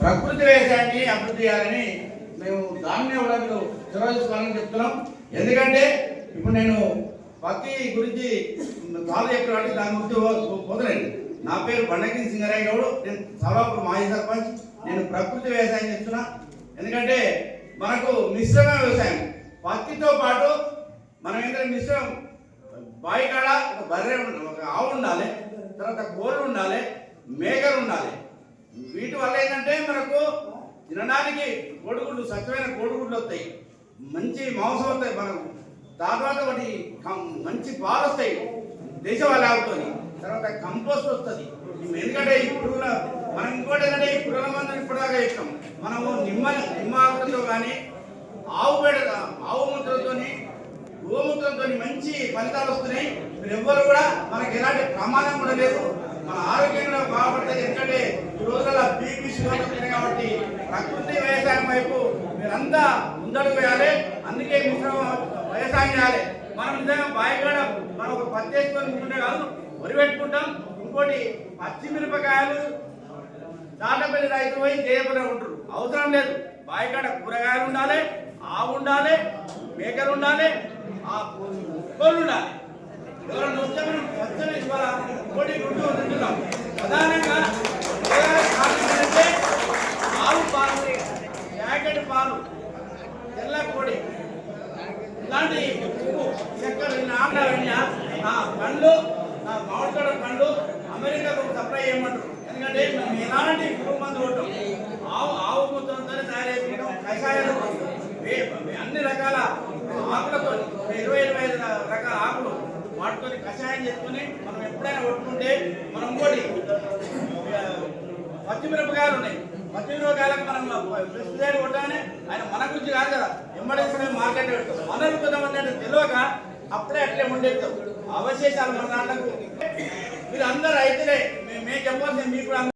ప్రకృతి వ్యవసాయాన్ని అభివృద్ధి చేయాలని మేము దాన్ని వరకు మీరు చెప్తున్నాం. ఎందుకంటే ఇప్పుడు నేను పత్తి గురించి చాలా చెప్పినట్టు దాని గురించి పో- నా పేరు బండకి సింగరాయ గౌడ్. నేను సభాపురం మాజీ సర్పంచ్. నేను ప్రకృతి వ్యవసాయం చేస్తున్నా. ఎందుకంటే మనకు మిశ్రమ వ్యవసాయం. పత్తితో పాటు మనం ఏంటంటే మిశ్రమం. బావి కాడ ఒక బర్రె ఒక ఆవు ఉండాలి తర్వాత కోళ్ళు ఉండాలి మేకలు ఉండాలి. వీటి మనకు తినడానికి కోడిగుడ్లు స్వచ్ఛమైన కోడిగుడ్లు వస్తాయి. మంచి మాంసం వస్తాయి మనకు. తర్వాత ఒకటి కం- మంచి పాలు వస్తాయి. దేశవాళీ అవుతుంది తర్వాత కంపోస్ట్ వస్తుంది. ఎందుకంటే ఈ పురుగుల మనం ఇంకోటి ఏంటంటే ఈ పురుగుల మందు ఇప్పటిదాకా ఇస్తాం మనము నిమ్మ నిమ్మ ఆకులతో కానీ ఆవు పేడ ఆవు ముద్రలతోని గోమూత్రంతో మంచి ఫలితాలు వస్తున్నాయి. మీరు ఎవ్వరు కూడా మనకి ఎలాంటి ప్రమాదం కూడా లేదు. మన ఆరోగ్యం కూడా బాగుపడుతుంది ఎందుకంటే ఈ రోజుల బీపీ షుగర్ వస్తున్నాయి కాబట్టి ప్రకృతి వ్యవసాయం వైపు మీరంతా ముందడుగు వేయాలి. అందుకే మిశ్రమ వ్యవసాయం చేయాలి. మనం నిజంగా బాయికాడ మనం ఒక పత్తి వేసుకొని ఉంటుంటే కాదు వరి పెట్టుకుంటాం. ఇంకోటి పచ్చిమిరపకాయలు దాటపల్లి రైతులు పోయి చేయకుండా ఉంటారు. అవసరం లేదు. బాయికాడ కూరగాయలు ఉండాలి ఆవు ఉండాలి మేకలు ఉండాలి ఆ కోళ్ళు ఉండాలి. ఎవరైనా వస్తే మనం పచ్చని ఇవ్వాలి? కోడి గుడ్డు తింటున్నాం. ప్రధానంగా కూరగాయల కారణం ఏంటంటే ఆవు పాలు ప్యాకెట్ పాలు. తెల్ల కోడి ఇలాంటి ఉప్పు చక్కెర ఆంధ్ర వెళ్ళిన ఆ పండ్లు ఆ మామిడికాడ పండ్లు అమెరికాకు సప్లై చేయమంటారు. ఎందుకంటే మేము ఎలాంటి పురుగు మందు ఆవు ఆవు మూత్రంతోనే తయారు చేసుకుంటాం కషాయాలు అన్ని రకాల ఆకులతో ఇరవై ఇరవై ఐదు రకాల ఆకులు వాటితో కషాయం చేసుకుని మనం ఎప్పుడైనా కొట్టుకుంటే మనం ఇంకోటి పచ్చిమిరపకాయలు ఉన్నాయి. పచ్చిమిరపకాయలకు మనం ప్రెసిడెంట్ కొట్టానే ఆయన మన గురించి కాదు. కదా ఎంబడేసుకునే మార్కెట్ పెడతాం. మనలు కొంతమంది అంటే తెలియక అప్పుడే అట్లే ఉండేస్తాం అవశేషాలు మన దాంట్లో మీరు అందరు అయితేనే మేము చెప్పాల్సింది మీకు